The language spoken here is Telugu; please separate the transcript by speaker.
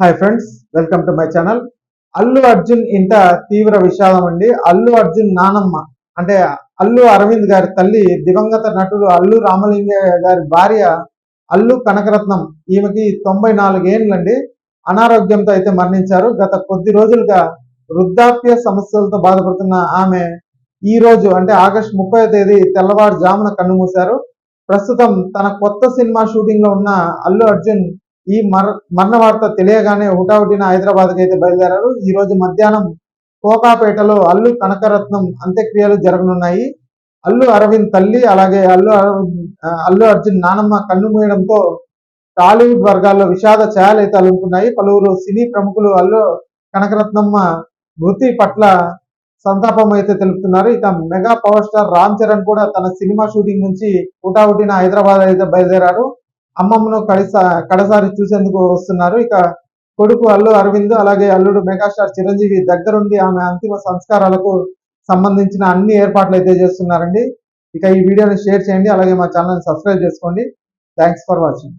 Speaker 1: Hi friends welcome to my channel Allu Arjun ఇంట తీవ్ర విషాదం అండి. అల్లు అర్జున్ నానమ్మ అంటే అల్లు అరవింద్ గారి తల్లి దివంగత నటుడు అల్లు రామలింగయ్య గారి భార్య అల్లు కనకరత్నం. ఈమెకి తొంభై నాలుగేండ్లండి. అనారోగ్యంతో అయితే మరణించారు. గత కొద్ది రోజులుగా వృద్ధాప్య సమస్యలతో బాధపడుతున్న ఆమె ఈ రోజు అంటే ఆగస్టు ముప్పై తేదీ తెల్లవారుజామున కన్నుమూశారు. ప్రస్తుతం తన కొత్త సినిమా షూటింగ్లో ఉన్న అల్లు అర్జున్ ఈ మర మరణ వార్త తెలియగానే హుటాహుటిన హైదరాబాద్కి అయితే బయలుదేరారు. ఈ రోజు మధ్యాహ్నం కోకాపేటలో అల్లు కనకరత్నం అంత్యక్రియలు జరగనున్నాయి. అల్లు అరవింద్ తల్లి అలాగే అల్లు అరవింద్ అల్లు అర్జున్ నానమ్మ కన్ను మూయడంతో టాలీవుడ్ వర్గాల్లో విషాద ఛాయలు అయితే అలుముకున్నాయి పలువురు సినీ ప్రముఖులు అల్లు కనకరత్నమ్మ మృతి పట్ల సంతాపం అయితే తెలుపుతున్నారు. ఇక mega power star Ram Charan కూడా తన సినిమా షూటింగ్ నుంచి హుటాహుటిన హైదరాబాద్ అయితే బయలుదేరారు. అమ్మమ్మను కడిసా కడసారి చూసేందుకు వస్తున్నారు. ఇక కొడుకు అల్లు అరవింద్ అలాగే అల్లుడు మెగాస్టార్ చిరంజీవి దగ్గరుండి ఆమె అంతిమ సంస్కారాలకు సంబంధించిన అన్ని ఏర్పాట్లు అయితే చేస్తున్నారండి. ఇక ఈ వీడియోని షేర్ చేయండి అలాగే మా ఛానల్ని సబ్స్క్రైబ్ చేసుకోండి. Thanks for watching.